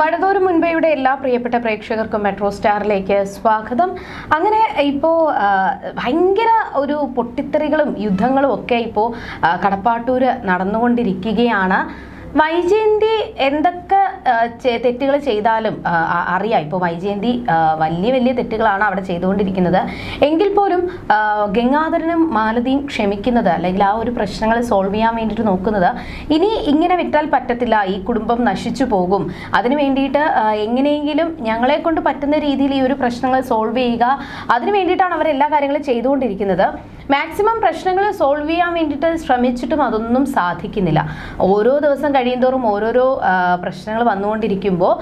മഴതോറ് മുൻപേയുടെ എല്ലാ പ്രിയപ്പെട്ട പ്രേക്ഷകർക്കും മെട്രോ സ്റ്റാറിലേക്ക് സ്വാഗതം. അങ്ങനെ ഇപ്പോൾ ഭയങ്കര ഒരു പൊട്ടിത്തെറികളും യുദ്ധങ്ങളും ഒക്കെ ഇപ്പോൾ കടപ്പാട്ടൂർ നടന്നുകൊണ്ടിരിക്കുകയാണ്. വൈജയന്തി എന്തൊക്കെ തെറ്റുകൾ ചെയ്താലും അറിയാം. ഇപ്പോൾ വൈജയന്തി വലിയ വലിയ തെറ്റുകളാണ് അവിടെ ചെയ്തുകൊണ്ടിരിക്കുന്നത്. എങ്കിൽ പോലും ഗംഗാധരനും മാലതിയും ക്ഷമിക്കുന്നത് അല്ലെങ്കിൽ ആ ഒരു പ്രശ്നങ്ങൾ സോൾവ് ചെയ്യാൻ വേണ്ടിയിട്ട് നോക്കുന്നത് ഇനി ഇങ്ങനെ വിട്ടാൽ പറ്റത്തില്ല. ഈ കുടുംബം നശിച്ചു പോകും. അതിനു വേണ്ടിയിട്ട് എങ്ങനെയെങ്കിലും ഞങ്ങളെ കൊണ്ട് പറ്റുന്ന രീതിയിൽ ഈ ഒരു പ്രശ്നങ്ങൾ സോൾവ് ചെയ്യുക. അതിനു വേണ്ടിയിട്ടാണ് അവർ എല്ലാ കാര്യങ്ങളും ചെയ്തുകൊണ്ടിരിക്കുന്നത്. മാക്സിമം പ്രശ്നങ്ങൾ സോൾവ് ചെയ്യാൻ വേണ്ടിയിട്ട് ശ്രമിച്ചിട്ടും അതൊന്നും സാധിക്കുന്നില്ല. ഓരോ ദിവസം കഴിയുന്തോറും ഓരോരോ പ്രശ്നങ്ങൾ വന്നുകൊണ്ടിരിക്കുമ്പോൾ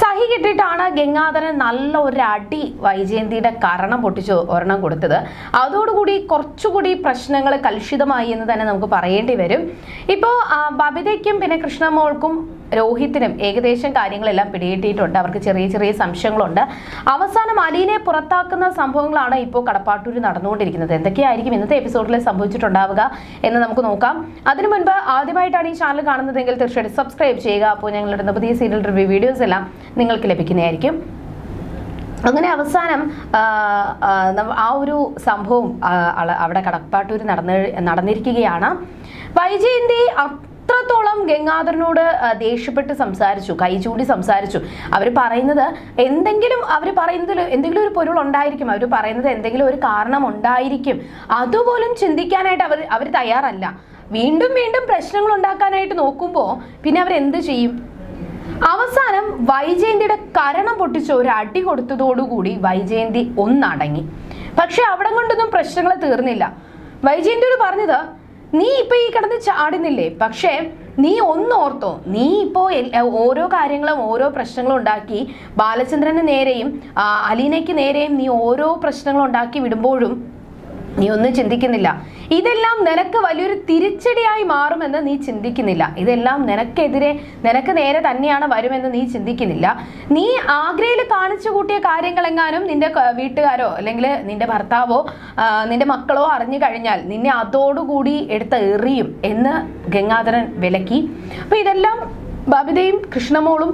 സഹി കിട്ടിയിട്ടാണ് ഗംഗാധരൻ നല്ല ഒരു അടി വൈജയന്തിയുടെ കരണം പൊട്ടിച്ച് ഒരെണ്ണം കൊടുത്തത്. അതോടുകൂടി കുറച്ചുകൂടി പ്രശ്നങ്ങൾ കലുഷിതമായി എന്ന് തന്നെ നമുക്ക് പറയേണ്ടി വരും. ഇപ്പോൾ ബബിതയ്ക്കും പിന്നെ കൃഷ്ണമോൾക്കും രോഹിത്തിനും ഏകദേശം കാര്യങ്ങളെല്ലാം പിടികിട്ടിയിട്ടുണ്ട്. അവർക്ക് ചെറിയ ചെറിയ സംശയങ്ങളുണ്ട്. അവസാനം അലീനെ പുറത്താക്കുന്ന സംഭവങ്ങളാണ് ഇപ്പോൾ കടപ്പാട്ടൂര് നടന്നുകൊണ്ടിരിക്കുന്നത്. എന്തൊക്കെയായിരിക്കും ഇന്നത്തെ എപ്പിസോഡിൽ സംഭവിച്ചിട്ടുണ്ടാവുക എന്ന് നമുക്ക് നോക്കാം. അതിനു മുൻപ് ആദ്യമായിട്ടാണ് ഈ ചാനൽ കാണുന്നതെങ്കിൽ തീർച്ചയായിട്ടും സബ്സ്ക്രൈബ് ചെയ്യുക. അപ്പോൾ ഞങ്ങളുടെ പുതിയ സീരിയൽ റിവ്യൂ വീഡിയോസ് എല്ലാം നിങ്ങൾക്ക് ലഭിക്കുന്നതായിരിക്കും. അങ്ങനെ അവസാനം ആ, ഒരു സംഭവം അവിടെ കടപ്പാട്ടൂർ നടന്ന് നടന്നിരിക്കുകയാണ്. വൈജയന്തി അത്രത്തോളം ഗംഗാധരനോട് ദേഷ്യപ്പെട്ട് സംസാരിച്ചു കൈ ചൂണ്ടി സംസാരിച്ചു? അവർ പറയുന്നത് എന്തെങ്കിലും അവർ പറയുന്നതിൽ എന്തെങ്കിലും ഒരു പൊരുൾ ഉണ്ടായിരിക്കും. അവർ പറയുന്നത് എന്തെങ്കിലും ഒരു കാരണം ഉണ്ടായിരിക്കും. അതുപോലും ചിന്തിക്കാനായിട്ട് അവർ അവർ തയ്യാറല്ല. വീണ്ടും വീണ്ടും പ്രശ്നങ്ങൾ ഉണ്ടാക്കാനായിട്ട് നോക്കുമ്പോൾ പിന്നെ അവർ എന്ത് ചെയ്യും? അവസാനം വൈജയന്തിയുടെ കരണം പൊട്ടിച്ച് ഒരു അടി കൊടുത്തതോടുകൂടി വൈജയന്തി ഒന്നടങ്ങി. പക്ഷെ അവിടെ കൊണ്ടൊന്നും പ്രശ്നങ്ങൾ തീർന്നില്ല. വൈജയന്തിയോട് പറഞ്ഞത് നീ ഇപ്പൊ ഈ കിടന്ന് ചാടുന്നില്ലേ? പക്ഷേ നീ ഒന്ന് ഓർത്തോ. നീ ഇപ്പോ ഓരോ കാര്യങ്ങളും ഓരോ പ്രശ്നങ്ങളും ഉണ്ടാക്കി ബാലചന്ദ്രന് നേരെയും അലീനയ്ക്ക് നേരെയും നീ ഓരോ പ്രശ്നങ്ങൾ ഉണ്ടാക്കി വിടുമ്പോഴും നീ ഒന്നും ചിന്തിക്കുന്നില്ല. ഇതെല്ലാം നിനക്ക് വലിയൊരു തിരിച്ചടിയായി മാറുമെന്ന് നീ ചിന്തിക്കുന്നില്ല. ഇതെല്ലാം നിനക്കെതിരെ നിനക്ക് നേരെ തന്നെയാണ് വരുമെന്ന് നീ ചിന്തിക്കുന്നില്ല. നീ ആഗ്രയിൽ കാണിച്ചു കൂട്ടിയ കാര്യങ്ങളെങ്ങാനും നിന്റെ വീട്ടുകാരോ അല്ലെങ്കിൽ നിന്റെ ഭർത്താവോ നിന്റെ മക്കളോ അറിഞ്ഞു കഴിഞ്ഞാൽ നിന്നെ അതോടുകൂടി എടുത്ത് എറിയും എന്ന് ഗംഗാധരൻ വിലക്കി. അപ്പൊ ഇതെല്ലാം ബബിതയും കൃഷ്ണമോളും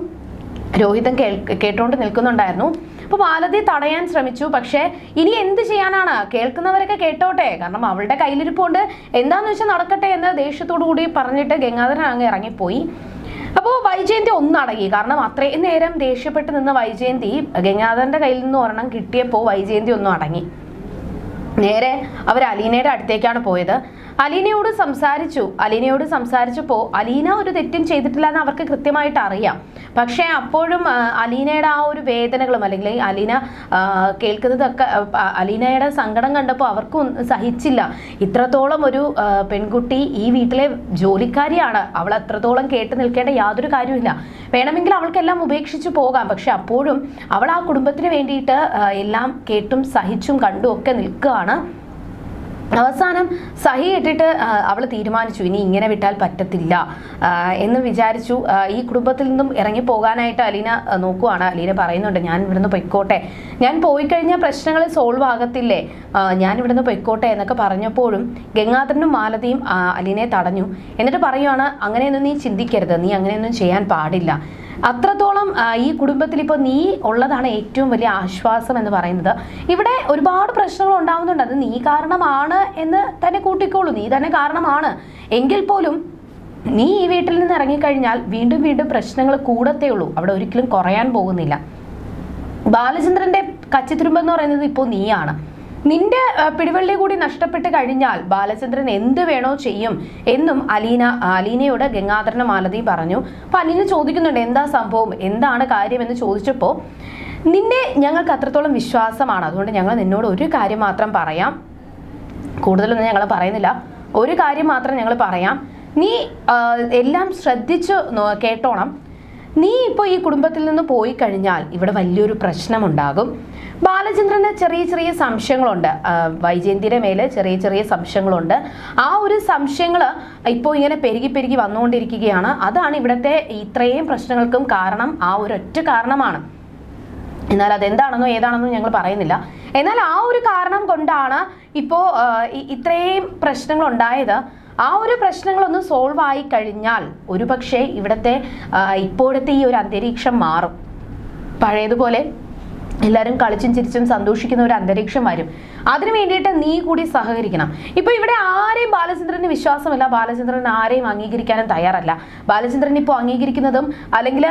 രോഹിതം കേൾ കേട്ടോണ്ട് നിൽക്കുന്നുണ്ടായിരുന്നു. അപ്പോൾ മാലതി തടയാൻ ശ്രമിച്ചു. പക്ഷേ ഇനി എന്ത് ചെയ്യാനാണ്? കേൾക്കുന്നവരൊക്കെ കേട്ടോട്ടെ. കാരണം അവളുടെ കയ്യിലിരിപ്പുണ്ട്. എന്താന്ന് വെച്ചാൽ നടക്കട്ടെ എന്ന് ദേഷ്യത്തോടു കൂടി പറഞ്ഞിട്ട് ഗംഗാധരൻ അങ്ങ് ഇറങ്ങിപ്പോയി. അപ്പോൾ വൈജയന്തി ഒന്നടങ്ങി. കാരണം അത്രയും നേരം ദേഷ്യപ്പെട്ട് നിന്ന വൈജയന്തി ഗംഗാധരന്റെ കയ്യിൽ നിന്ന് ഒരെണ്ണം കിട്ടിയപ്പോൾ വൈജയന്തി ഒന്നും അടങ്ങി നേരെ അവർ അലീനയുടെ അടുത്തേക്കാണ് പോയത്. അലീനയോട് സംസാരിച്ചു. അലീനയോട് സംസാരിച്ചപ്പോൾ അലീന ഒരു തെറ്റും ചെയ്തിട്ടില്ല എന്ന് അവർക്ക് കൃത്യമായിട്ട് അറിയാം. പക്ഷേ അപ്പോഴും അലീനയുടെ ആ ഒരു വേദനകളും അല്ലെങ്കിൽ അലീന കേൾക്കുന്നതൊക്കെ അലീനയുടെ സങ്കടം കണ്ടപ്പോൾ അവർക്കും സഹിച്ചില്ല. ഇത്രത്തോളം ഒരു പെൺകുട്ടി ഈ വീട്ടിലെ ജോലിക്കാരിയാണ്. അവൾ അത്രത്തോളം കേട്ട് നിൽക്കേണ്ട യാതൊരു കാര്യമില്ല വേണമെങ്കിൽ അവൾക്കെല്ലാം ഉപേക്ഷിച്ചു പോകാം. പക്ഷെ അപ്പോഴും അവൾ ആ കുടുംബത്തിന് വേണ്ടിയിട്ട് എല്ലാം കേട്ടും സഹിച്ചും കണ്ടും ഒക്കെ നിൽക്കുകയാണ് അവസാനം സഹി ഇട്ടിട്ട് അവൾ തീരുമാനിച്ചു ഇനി ഇങ്ങനെ വിട്ടാൽ പറ്റത്തില്ല. എന്ന് വിചാരിച്ചു. ഈ കുടുംബത്തിൽ നിന്നും ഇറങ്ങി പോകാനായിട്ട് അലീന നോക്കുവാണ്. അലീന പറയുന്നുണ്ട് ഞാൻ ഇവിടുന്ന് പൊയ്ക്കോട്ടെ. ഞാൻ പോയി കഴിഞ്ഞാൽ പ്രശ്നങ്ങൾ സോൾവ് ആകത്തില്ലേ? ഞാൻ ഇവിടുന്ന് പൊയ്ക്കോട്ടെ എന്നൊക്കെ പറഞ്ഞപ്പോഴും ഗംഗാധരനും മാലതിയും അലീനെ അലീനയെ തടഞ്ഞു. എന്നിട്ട് പറയുവാണ് അങ്ങനെയൊന്നും നീ ചിന്തിക്കരുത്. നീ അങ്ങനെയൊന്നും ചെയ്യാൻ പാടില്ല. അത്രത്തോളം ഈ കുടുംബത്തിൽ ഇപ്പോൾ നീ ഉള്ളതാണ് ഏറ്റവും വലിയ ആശ്വാസം എന്ന് പറയുന്നത്. ഇവിടെ ഒരുപാട് പ്രശ്നങ്ങൾ ഉണ്ടാവുന്നുണ്ട്. അത് നീ കാരണമാണ് എന്ന് തന്നെ കൂട്ടിക്കോളൂ. നീ തന്നെ കാരണമാണ്. എങ്കിൽ പോലും നീ ഈ വീട്ടിൽ നിന്ന് ഇറങ്ങിക്കഴിഞ്ഞാൽ വീണ്ടും വീണ്ടും പ്രശ്നങ്ങൾ കൂടത്തേ ഉള്ളൂ. അവിടെ ഒരിക്കലും കുറയാൻ പോകുന്നില്ല. ബാലചന്ദ്രന്റെ കച്ചിത്തുരുമ്പ് എന്ന് പറയുന്നത് ഇപ്പോൾ നീയാണ്. നിന്റെ പിടിവള്ളി കൂടി നഷ്ടപ്പെട്ട് കഴിഞ്ഞാൽ ബാലചന്ദ്രൻ എന്ത് വേണോ ചെയ്യും എന്നും അലീന അലീനയോട് ഗംഗാധരന മാലതി പറഞ്ഞു. അപ്പൊ അലീന ചോദിക്കുന്നുണ്ട് എന്താ സംഭവം? എന്താണ് കാര്യം എന്ന് ചോദിച്ചപ്പോൾ നിന്നെ ഞങ്ങൾക്ക് അത്രത്തോളം വിശ്വാസമാണ്. അതുകൊണ്ട് ഞങ്ങൾ നിന്നോട് ഒരു കാര്യം മാത്രം പറയാം. കൂടുതലൊന്നും ഞങ്ങൾ പറയുന്നില്ല. ഒരു കാര്യം മാത്രം ഞങ്ങൾ പറയാം. നീ എല്ലാം ശ്രദ്ധിച്ചു കേട്ടോണം. നീ ഇപ്പോൾ ഈ കുടുംബത്തിൽ നിന്ന് പോയി കഴിഞ്ഞാൽ ഇവിടെ വലിയൊരു പ്രശ്നമുണ്ടാകും. ബാലചന്ദ്രന് ചെറിയ ചെറിയ സംശയങ്ങളുണ്ട്. വൈജയന്തിയുടെ മേലെ ചെറിയ ചെറിയ സംശയങ്ങളുണ്ട്. ആ ഒരു സംശയങ്ങൾ ഇപ്പോൾ ഇങ്ങനെ പെരുകി പെരുകി വന്നുകൊണ്ടിരിക്കുകയാണ്. അതാണ് ഇവിടുത്തെ ഇത്രയും പ്രശ്നങ്ങൾക്കും കാരണം ആ ഒരൊറ്റ കാരണമാണ്. എന്നാൽ അതെന്താണെന്നോ ഏതാണെന്നോ ഞങ്ങൾ പറയുന്നില്ല. എന്നാൽ ആ ഒരു കാരണം കൊണ്ടാണ് ഇപ്പോൾ ഇത്രയും പ്രശ്നങ്ങൾ ഉണ്ടായത് ആ ഒരു പ്രശ്നങ്ങളൊന്ന് സോൾവ് ആയി കഴിഞ്ഞാൽ ഒരുപക്ഷെ ഇവിടുത്തെ ഇപ്പോഴത്തെ ഈ ഒരു അന്തരീക്ഷം മാറും. പഴയതുപോലെ എല്ലാവരും കളിച്ചും ചിരിച്ചും സന്തോഷിക്കുന്ന ഒരു അന്തരീക്ഷം വരും. അതിനു വേണ്ടിയിട്ട് നീ കൂടി സഹകരിക്കണം. ഇപ്പൊ ഇവിടെ ആരെയും ബാലചന്ദ്രന് വിശ്വാസമില്ല. ബാലചന്ദ്രൻ ആരെയും അംഗീകരിക്കാനും തയ്യാറല്ല. ബാലചന്ദ്രൻ ഇപ്പോൾ അംഗീകരിക്കുന്നതും അല്ലെങ്കിൽ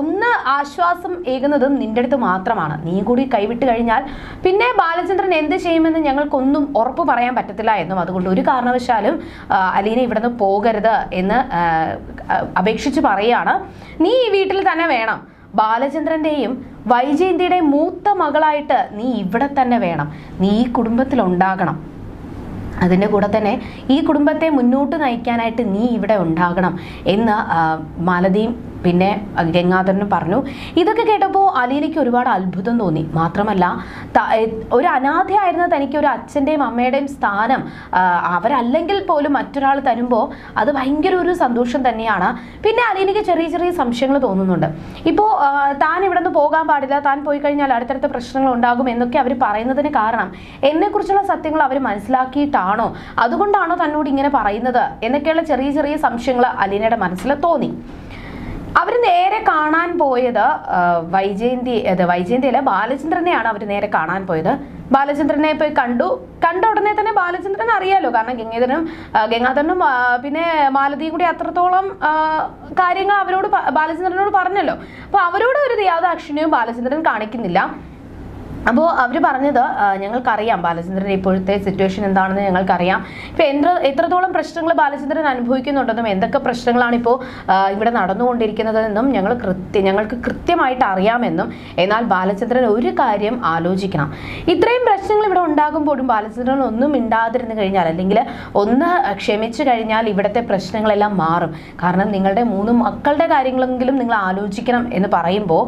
ഒന്ന് ആശ്വാസം ഏകുന്നതും നിന്റെ അടുത്ത് മാത്രമാണ്. നീ കൂടി കൈവിട്ട് കഴിഞ്ഞാൽ പിന്നെ ബാലചന്ദ്രൻ എന്ത് ചെയ്യുമെന്ന് ഞങ്ങൾക്കൊന്നും ഉറപ്പ് പറയാൻ പറ്റത്തില്ല എന്നും അതുകൊണ്ട് ഒരു കാരണവശാലും അലീന ഇവിടുന്ന് പോകരുത് എന്ന് അപേക്ഷിച്ച് പറയുകയാണ്. നീ ഈ വീട്ടിൽ തന്നെ വേണം. ബാലചന്ദ്രന്റെയും വൈജയന്തിയുടെയും മൂത്ത മകളായിട്ട് നീ ഇവിടെ തന്നെ വേണം. നീ ഈ കുടുംബത്തിൽ ഉണ്ടാകണം അതിന്റെ കൂടെ തന്നെ ഈ കുടുംബത്തെ മുന്നോട്ട് നയിക്കാനായിട്ട് നീ ഇവിടെ ഉണ്ടാകണം എന്ന് മാലതിയും പിന്നെ ഗംഗാധരനും പറഞ്ഞു ഇതൊക്കെ കേട്ടപ്പോൾ അലീനയ്ക്ക് ഒരുപാട് അത്ഭുതം തോന്നി. മാത്രമല്ല ഒരു അനാഥയായിരുന്ന തനിക്ക് ഒരു അച്ഛന്റെയും അമ്മയുടെയും സ്ഥാനം അവരല്ലെങ്കിൽ പോലും മറ്റൊരാൾ തരുമ്പോൾ അത് ഭയങ്കര ഒരു സന്തോഷം തന്നെയാണ്. പിന്നെ അലീനയ്ക്ക് ചെറിയ ചെറിയ സംശയങ്ങൾ തോന്നുന്നുണ്ട്. ഇപ്പോൾ താൻ ഇവിടെ നിന്ന് പോകാൻ പാടില്ല. താൻ പോയി കഴിഞ്ഞാൽ അടുത്തടുത്ത പ്രശ്നങ്ങൾ ഉണ്ടാകും എന്നൊക്കെ അവർ പറയുന്നതിന് കാരണം എന്നെക്കുറിച്ചുള്ള സത്യങ്ങൾ അവർ മനസ്സിലാക്കിയിട്ടാണോ? അതുകൊണ്ടാണോ തന്നോട് ഇങ്ങനെ പറയുന്നത്? എന്നൊക്കെയുള്ള ചെറിയ ചെറിയ സംശയങ്ങൾ അലീനയുടെ മനസ്സിൽ തോന്നി. അവർ നേരെ കാണാൻ പോയത് വൈജയന്തി അത് വൈജയന്തിയല്ല ബാലചന്ദ്രനെയാണ് അവർ നേരെ കാണാൻ പോയത്. ബാലചന്ദ്രനെ പോയി കണ്ടു. കണ്ട ഉടനെ തന്നെ ബാലചന്ദ്രൻ അറിയാലോ കാരണം ഗംഗാധരനും ഗംഗാധരനും പിന്നെ മാലതിയും കൂടി അത്രത്തോളം കാര്യങ്ങൾ അവരോട് ബാലചന്ദ്രനോട് പറഞ്ഞല്ലോ. അപ്പോൾ അവരോട് ഒരു യാതാക്ഷിണിയും ബാലചന്ദ്രൻ കാണിക്കുന്നില്ല. അപ്പോൾ അവർ പറഞ്ഞത് ഞങ്ങൾക്കറിയാം ബാലചന്ദ്രൻ ഇപ്പോഴത്തെ സിറ്റുവേഷൻ എന്താണെന്ന് ഞങ്ങൾക്കറിയാം. ഇപ്പോൾ എത്ര എത്രത്തോളം പ്രശ്നങ്ങൾ ബാലചന്ദ്രൻ അനുഭവിക്കുന്നുണ്ടെന്നും എന്തൊക്കെ പ്രശ്നങ്ങളാണ് ഇപ്പോൾ ഇവിടെ നടന്നുകൊണ്ടിരിക്കുന്നതെന്നും ഞങ്ങൾ കൃത്യ ഞങ്ങൾക്ക് കൃത്യമായിട്ട് അറിയാമെന്നും എന്നാൽ ബാലചന്ദ്രൻ ഒരു കാര്യം ആലോചിക്കണം. ഇത്രയും പ്രശ്നങ്ങൾ ഇവിടെ ഉണ്ടാകുമ്പോഴും ബാലചന്ദ്രൻ ഒന്നും മിണ്ടാതിരുന്നു കഴിഞ്ഞാൽ അല്ലെങ്കിൽ ഒന്ന് ക്ഷമിച്ചു കഴിഞ്ഞാൽ ഇവിടുത്തെ പ്രശ്നങ്ങളെല്ലാം മാറും. കാരണം നിങ്ങളുടെ മൂന്ന് മക്കളുടെ കാര്യങ്ങളെങ്കിലും നിങ്ങൾ ആലോചിക്കണം എന്ന് പറയുമ്പോൾ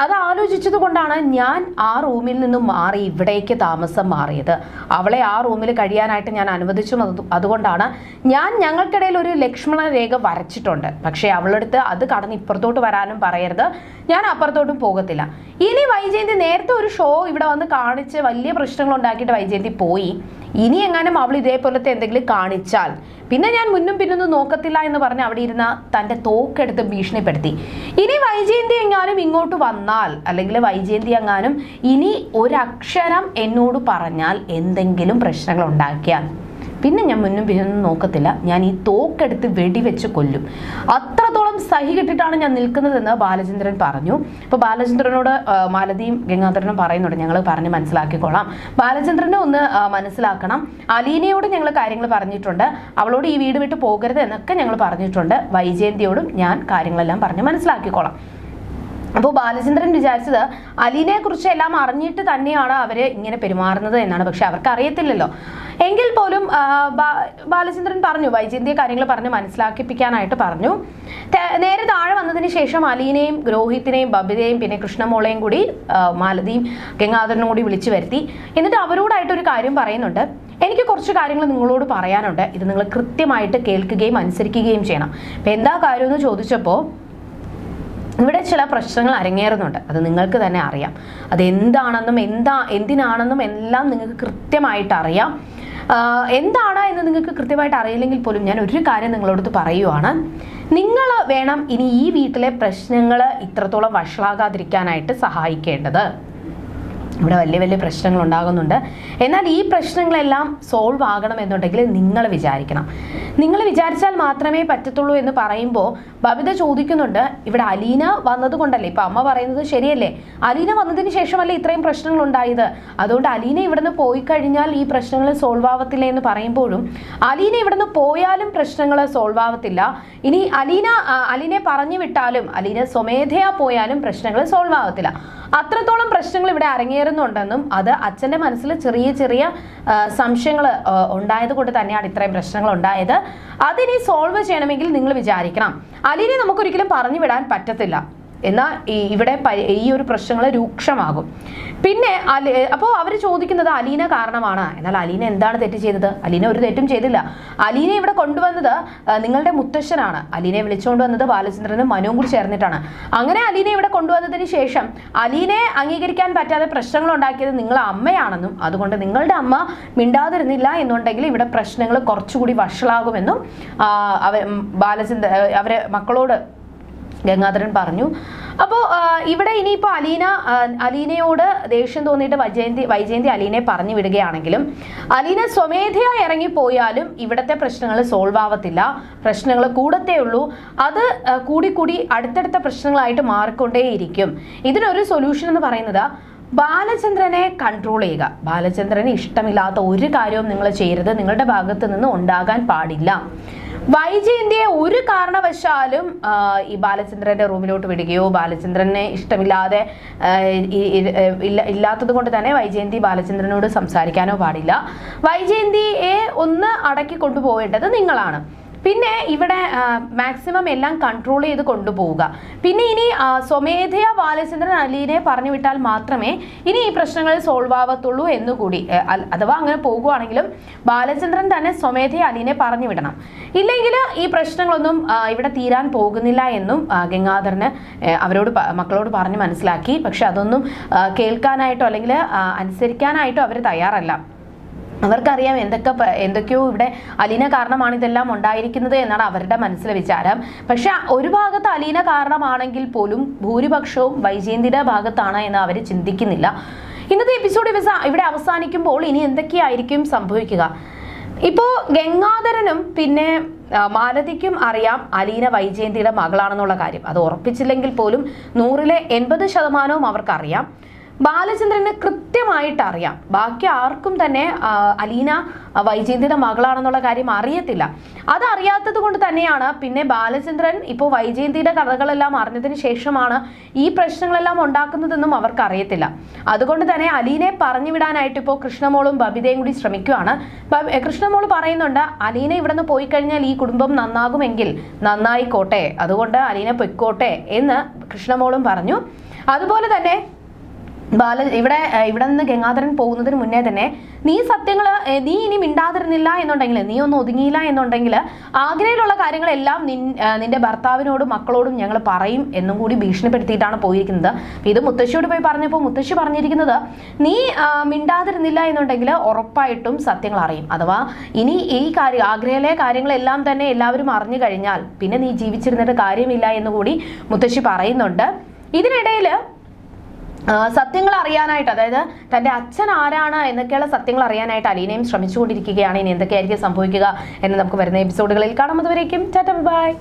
അത് ആലോചിച്ചത് കൊണ്ടാണ് ഞാൻ ആ റൂമിൽ നിന്നും മാറി ഇവിടേക്ക് താമസം മാറിയത്. അവളെ ആ റൂമിൽ കഴിയാനായിട്ട് ഞാൻ അനുവദിച്ചു. അതുകൊണ്ടാണ് ഞാൻ ഞങ്ങൾക്കിടയിൽ ഒരു ലക്ഷ്മണ രേഖ വരച്ചിട്ടുണ്ട്. പക്ഷേ അവളടുത്ത് അത് കടന്ന് ഇപ്പുറത്തോട്ട് വരാനും പറയരുത്. ഞാൻ അപ്പുറത്തോട്ടും പോകത്തില്ല. ഇനി വൈജയന്തി നേരത്തെ ഒരു ഷോ ഇവിടെ വന്ന് കാണിച്ച് വലിയ പ്രശ്നങ്ങൾ ഉണ്ടാക്കിയിട്ട് വൈജയന്തി പോയി. ഇനി എങ്ങാനും അവൾ ഇതേപോലത്തെ എന്തെങ്കിലും കാണിച്ചാൽ. പിന്നെ ഞാൻ മുന്നും പിന്നൊന്നും നോക്കത്തില്ല എന്ന് പറഞ്ഞ് അവിടെ ഇരുന്ന തന്റെ തോക്കെടുത്ത് ഭീഷണിപ്പെടുത്തി. ഇനി വൈജയന്തി എങ്ങാനും ഇങ്ങോട്ട് വന്നാൽ അല്ലെങ്കിൽ വൈജയന്തി എങ്ങാനും ഇനി ഒരക്ഷരം എന്നോട് പറഞ്ഞാൽ എന്തെങ്കിലും പ്രശ്നങ്ങൾ ഉണ്ടാക്കിയാൽ. പിന്നെ ഞാൻ മുന്നും പിന്നൊന്നും നോക്കത്തില്ല. ഞാൻ ഈ തോക്കെടുത്ത് വെടിവെച്ച് കൊല്ലും. അത്രത്തോളം സഹി കെട്ടിട്ടാണ് ഞാൻ നിൽക്കുന്നതെന്ന് ബാലചന്ദ്രൻ പറഞ്ഞു. ഇപ്പൊ ബാലചന്ദ്രനോട് മാലതിയും ഗംഗാധരനും പറയുന്നുണ്ട്. ഞങ്ങൾ പറഞ്ഞ് മനസ്സിലാക്കിക്കോളാം ബാലചന്ദ്രനെ ഒന്ന് മനസ്സിലാക്കണം. അലീനയോട് ഞങ്ങൾ കാര്യങ്ങൾ പറഞ്ഞിട്ടുണ്ട്. അവളോട് ഈ വീട് വിട്ട് പോകരുത് എന്നൊക്കെ ഞങ്ങൾ പറഞ്ഞിട്ടുണ്ട്. വൈജയന്തിയോടും ഞാൻ കാര്യങ്ങളെല്ലാം പറഞ്ഞ് മനസ്സിലാക്കിക്കോളാം അപ്പോൾ ബാലചന്ദ്രൻ വിചാരിച്ചത് അലീനയെ കുറിച്ച് എല്ലാം അറിഞ്ഞിട്ട് തന്നെയാണ് അവർ ഇങ്ങനെ പെരുമാറുന്നത് എന്നാണ്. പക്ഷെ അവർക്ക് അറിയത്തില്ലല്ലോ. എങ്കിൽ പോലും ബാലചന്ദ്രൻ പറഞ്ഞു വൈജയന്തിയെ കാര്യങ്ങൾ പറഞ്ഞ് മനസ്സിലാക്കിപ്പിക്കാനായിട്ട് പറഞ്ഞു. നേരെ താഴെ വന്നതിന് ശേഷം അലീനെയും രോഹിത്തിനെയും ബബിതയും പിന്നെ കൃഷ്ണമോളെയും കൂടി മാലതിയും ഗംഗാധരനും കൂടി വിളിച്ചു വരുത്തി. എന്നിട്ട് അവരോടായിട്ട് ഒരു കാര്യം പറയുന്നുണ്ട്. എനിക്ക് കുറച്ച് കാര്യങ്ങൾ നിങ്ങളോട് പറയാനുണ്ട്. ഇത് നിങ്ങൾ കൃത്യമായിട്ട് കേൾക്കുകയും അനുസരിക്കുകയും ചെയ്യണം. അപ്പം എന്താ കാര്യമെന്ന് ചോദിച്ചപ്പോൾ ഇവിടെ ചില പ്രശ്നങ്ങൾ അരങ്ങേറുന്നുണ്ട്. അത് നിങ്ങൾക്ക് തന്നെ അറിയാം. അത് എന്താണെന്നും എന്താ എന്തിനാണെന്നും എല്ലാം നിങ്ങൾക്ക് കൃത്യമായിട്ട് അറിയാം. എന്താണ് എന്ന് നിങ്ങൾക്ക് കൃത്യമായിട്ട് അറിയില്ലെങ്കിൽ പോലും ഞാൻ ഒരു കാര്യം നിങ്ങളോട് പറയുവാണ്. നിങ്ങൾ വേണം ഇനി ഈ വീട്ടിലെ പ്രശ്നങ്ങൾ ഇത്രത്തോളം വഷളാകാതിരിക്കാനായിട്ട് സഹായിക്കേണ്ടത്. ഇവിടെ വലിയ വലിയ പ്രശ്നങ്ങൾ ഉണ്ടാകുന്നുണ്ട് എന്നാൽ ഈ പ്രശ്നങ്ങളെല്ലാം സോൾവ് ആകണമെന്നുണ്ടെങ്കിൽ നിങ്ങൾ വിചാരിക്കണം. നിങ്ങൾ വിചാരിച്ചാൽ മാത്രമേ പറ്റത്തുള്ളൂ എന്ന് പറയുമ്പോൾ ബബിത ചോദിക്കുന്നുണ്ട് ഇവിടെ അലീന വന്നത് കൊണ്ടല്ലേ ഇപ്പം അമ്മ പറയുന്നത് ശരിയല്ലേ? അലീന വന്നതിന് ശേഷമല്ലേ ഇത്രയും പ്രശ്നങ്ങൾ ഉണ്ടായത് അതുകൊണ്ട് അലീന ഇവിടുന്ന് പോയി കഴിഞ്ഞാൽ ഈ പ്രശ്നങ്ങൾ സോൾവ് ആവത്തില്ല എന്ന് പറയുമ്പോഴും അലീന ഇവിടുന്ന് പോയാലും പ്രശ്നങ്ങൾ സോൾവ് ആവത്തില്ല. ഇനി അലീന അലീനെ പറഞ്ഞു വിട്ടാലും അലീന സ്വമേധയാ പോയാലും പ്രശ്നങ്ങൾ സോൾവ് ആവത്തില്ല. അത്രത്തോളം പ്രശ്നങ്ങൾ ഇവിടെ അരങ്ങേറുന്നുണ്ടെന്നും അത് അച്ഛന്റെ മനസ്സിൽ ചെറിയ ചെറിയ സംശയങ്ങൾ ഉണ്ടായത് കൊണ്ട് തന്നെയാണ് ഇത്രയും പ്രശ്നങ്ങൾ ഉണ്ടായത്. അതിനി സോൾവ് ചെയ്യണമെങ്കിൽ നിങ്ങൾ വിചാരിക്കണം. അലീനെ നമുക്കൊരിക്കലും പറഞ്ഞു വിടാൻ പറ്റത്തില്ല. എന്നാൽ ഇവിടെ ഈ ഒരു പ്രശ്നങ്ങൾ രൂക്ഷമാകും. പിന്നെ അപ്പോൾ അവർ ചോദിക്കുന്നത് അലീന കാരണമാണ്. എന്നാൽ അലീന എന്താണ് തെറ്റ് ചെയ്തത്? അലീന ഒരു തെറ്റും ചെയ്തില്ല. അലീന ഇവിടെ കൊണ്ടുവന്നത് നിങ്ങളുടെ മുത്തശ്ശനാണ്. അലീനെ വിളിച്ചുകൊണ്ട് വന്നത് ബാലചന്ദ്രനും മനുവും കൂടി ചേർന്നിട്ടാണ്. അങ്ങനെ അലീനെ ഇവിടെ കൊണ്ടുവന്നതിന് ശേഷം അലീനെ അംഗീകരിക്കാൻ പറ്റാതെ പ്രശ്നങ്ങൾ ഉണ്ടാക്കിയത് നിങ്ങൾ അമ്മയാണെന്നും അതുകൊണ്ട് നിങ്ങളുടെ അമ്മ മിണ്ടാതിരുന്നില്ല എന്നുണ്ടെങ്കിൽ ഇവിടെ പ്രശ്നങ്ങൾ കുറച്ചുകൂടി വഷളാകുമെന്നും അവ ബാലചന്ദ്ര അവരെ മക്കളോട് ഗംഗാധരൻ പറഞ്ഞു. അപ്പോൾ ഇവിടെ ഇനിയിപ്പോൾ അലീന അലീനയോട് ദേഷ്യം തോന്നിയിട്ട് വൈജയന്തി വൈജയന്തി അലീനയെ പറഞ്ഞു വിടുകയാണെങ്കിലും അലീന സ്വമേധയാ ഇറങ്ങിപ്പോയാലും ഇവിടുത്തെ പ്രശ്നങ്ങൾ സോൾവ് ആവത്തില്ല. പ്രശ്നങ്ങൾ കൂടത്തേ ഉള്ളൂ. അത് കൂടിക്കൂടി കൂടി കൂടി അടുത്തടുത്ത പ്രശ്നങ്ങളായിട്ട് മാറിക്കൊണ്ടേയിരിക്കും. ഇതിനൊരു സൊല്യൂഷൻ എന്ന് പറയുന്നത് ബാലചന്ദ്രനെ കൺട്രോൾ ചെയ്യുക. ബാലചന്ദ്രന് ഇഷ്ടമില്ലാത്ത ഒരു കാര്യവും നിങ്ങൾ ചെയ്യരുത്. നിങ്ങളുടെ ഭാഗത്ത് നിന്ന് ഉണ്ടാകാൻ പാടില്ല. വൈജയന്തിയെ ഒരു കാരണവശാലും ഈ ബാലചന്ദ്രന്റെ റൂമിലോട്ട് വിടുകയോ ബാലചന്ദ്രനെ ഇഷ്ടമില്ലാതെ ഇല്ലാത്തത് കൊണ്ട് തന്നെ വൈജയന്തി ബാലചന്ദ്രനോട് സംസാരിക്കാനോ പാടില്ല. വൈജയന്തിയെ ഒന്ന് അടക്കി കൊണ്ടുപോകേണ്ടത് നിങ്ങളാണ്. പിന്നെ ഇവിടെ മാക്സിമം എല്ലാം കൺട്രോൾ ചെയ്ത് കൊണ്ടുപോവുക. പിന്നെ ഇനി സ്വമേധയാ ബാലചന്ദ്രൻ അലീനെ പറഞ്ഞു വിട്ടാൽ മാത്രമേ ഇനി ഈ പ്രശ്നങ്ങൾ സോൾവ് ആവത്തുള്ളൂ എന്നുകൂടി. അഥവാ അങ്ങനെ പോകുവാണെങ്കിലും ബാലചന്ദ്രൻ തന്നെ സ്വമേധയാ അലീനെ പറഞ്ഞു വിടണം. ഇല്ലെങ്കിൽ ഈ പ്രശ്നങ്ങളൊന്നും ഇവിടെ തീരാൻ പോകുന്നില്ല എന്നും ഗംഗാധരന് അവരോട് മക്കളോട് പറഞ്ഞ് മനസ്സിലാക്കി. പക്ഷെ അതൊന്നും കേൾക്കാനായിട്ടോ അല്ലെങ്കിൽ അനുസരിക്കാനായിട്ടോ അവർ തയ്യാറല്ല. അവർക്കറിയാം എന്തൊക്കെ എന്തൊക്കെയോ ഇവിടെ അലീന കാരണമാണ് ഇതെല്ലാം ഉണ്ടായിരിക്കുന്നത് എന്നാണ് അവരുടെ മനസ്സിലെ വിചാരം. പക്ഷെ ഒരു ഭാഗത്ത് അലീന കാരണമാണെങ്കിൽ പോലും ഭൂരിപക്ഷവും വൈജയന്തിയുടെ ഭാഗത്താണ് എന്ന് അവർ ചിന്തിക്കുന്നില്ല. ഇന്നത്തെ എപ്പിസോഡ് ഇവിടെ അവസാനിക്കുമ്പോൾ ഇനി എന്തൊക്കെയായിരിക്കും സംഭവിക്കുക? ഇപ്പോൾ ഗംഗാധരനും പിന്നെ മാലതിക്കും അറിയാം അലീന വൈജയന്തിയുടെ മകളാണെന്നുള്ള കാര്യം. അത് ഉറപ്പിച്ചില്ലെങ്കിൽ പോലും നൂറിലെ എൺപത് ശതമാനവും അവർക്കറിയാം. ബാലചന്ദ്രന് കൃത്യമായിട്ട് അറിയാം ബാക്കി ആർക്കും തന്നെ അലീന വൈജയന്തിയുടെ മകളാണെന്നുള്ള കാര്യം അറിയത്തില്ല. അതറിയാത്തത് കൊണ്ട് തന്നെയാണ് പിന്നെ ബാലചന്ദ്രൻ ഇപ്പോൾ വൈജയന്തിയുടെ കഥകളെല്ലാം അറിഞ്ഞതിന് ശേഷമാണ് ഈ പ്രശ്നങ്ങളെല്ലാം ഉണ്ടാക്കുന്നതെന്നും അവർക്ക് അറിയത്തില്ല അതുകൊണ്ട് തന്നെ അലീനെ പറഞ്ഞു വിടാനായിട്ട് ഇപ്പോൾ കൃഷ്ണമോളും ബബിതയും കൂടി ശ്രമിക്കുകയാണ്. കൃഷ്ണമോൾ പറയുന്നുണ്ട് അലീന ഇവിടെ നിന്ന് പോയി കഴിഞ്ഞാൽ ഈ കുടുംബം നന്നാകുമെങ്കിൽ നന്നായിക്കോട്ടെ അതുകൊണ്ട് അലീന പൊയ്ക്കോട്ടെ എന്ന് കൃഷ്ണമോളും പറഞ്ഞു. അതുപോലെ തന്നെ ബാല ഇവിടെ ഇവിടെ നിന്ന് ഗംഗാധരൻ പോകുന്നതിന് മുന്നേ തന്നെ നീ സത്യങ്ങൾ നീ ഇനി മിണ്ടാതിരുന്നില്ല എന്നുണ്ടെങ്കിൽ നീ ഒന്നും ഒതുങ്ങിയില്ല എന്നുണ്ടെങ്കിൽ ആഗ്രയിലുള്ള കാര്യങ്ങളെല്ലാം നിൻ നിന്റെ ഭർത്താവിനോടും മക്കളോടും ഞങ്ങൾ പറയും എന്നും കൂടി ഭീഷണിപ്പെടുത്തിയിട്ടാണ് പോയിരിക്കുന്നത്. ഇത് മുത്തശ്ശിയോട് പോയി പറഞ്ഞപ്പോൾ മുത്തശ്ശി പറഞ്ഞിരിക്കുന്നത് നീ മിണ്ടാതിരുന്നില്ല എന്നുണ്ടെങ്കിൽ ഉറപ്പായിട്ടും സത്യങ്ങൾ അറിയും. അഥവാ ഇനി ഈ കാര്യം ആഗ്രയിലെ കാര്യങ്ങളെല്ലാം തന്നെ എല്ലാവരും അറിഞ്ഞു കഴിഞ്ഞാൽ പിന്നെ നീ ജീവിച്ചിരുന്നിട്ട് കാര്യമില്ല എന്ന് കൂടി മുത്തശ്ശി പറയുന്നുണ്ട്. ഇതിനിടയിൽ സത്യങ്ങൾ അറിയാനായിട്ട് അതായത് തന്റെ അച്ഛൻ ആരാണ് എന്നൊക്കെയുള്ള സത്യങ്ങൾ അറിയാനായിട്ട് അലീനയും ശ്രമിച്ചുകൊണ്ടിരിക്കുകയാണ്. ഇനി എന്തൊക്കെയായിരിക്കും സംഭവിക്കുക എന്ന് നമുക്ക് വരുന്ന എപ്പിസോഡുകളിൽ കാണാം. അതുവരേക്കും ബൈ.